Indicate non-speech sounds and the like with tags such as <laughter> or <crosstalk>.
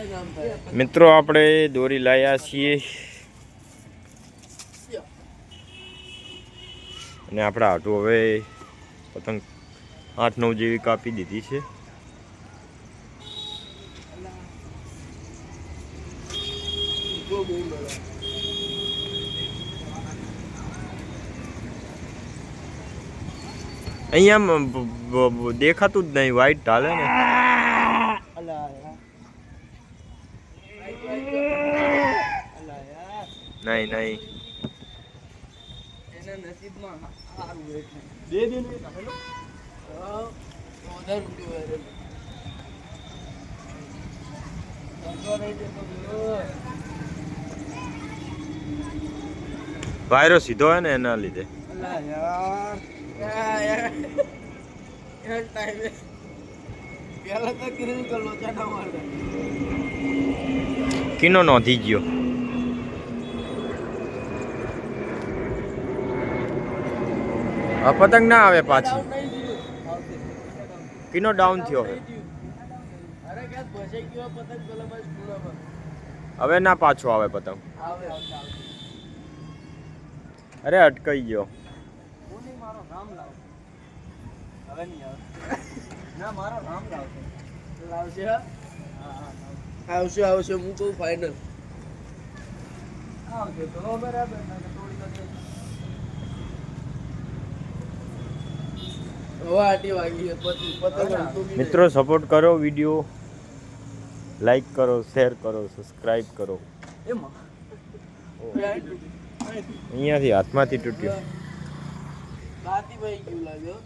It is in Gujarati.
મિત્રો, આપણે દોરી લાયા છીએ. અને આપણે આટું હવે પતંગ આઠ નવ જેવી કાપી દીધી છે. અહીંયા દેખાતું જ નહીં વ્હાઈટ ઢાલે ને નહીં નહીં એના નસીબમાં સારું એટલે. વધારે. વાયરો સીધો હોય ને એના લીધે. અલા યાર. યા યાર. યાર ટાઈમે પહેલા તો કીધું કે લોચા ના કિનો નોંધી ગયો. આ પતંગ ના આવે પાછી. કિનો ડાઉન થયો હવે. હવે ના પાછો આવે પતંગ. અરે અટકાઈ ગયો. હું નહીં મારો નામ લાવ હવે નહીં આવે <laughs> ના મારો રામ લાવશે. લાવશે હા, હા. આવશે આવશે હું કહું ફાઇનલ તો બરાબર મિત્રો સપોર્ટ કરો વીડિયો લાઈક કરો શેર કરો સબસ્ક્રાઇબ કરો. અહીંયાથી હાથમાંથી તૂટ્યો. ભાઈ કેવું લાગ્યો?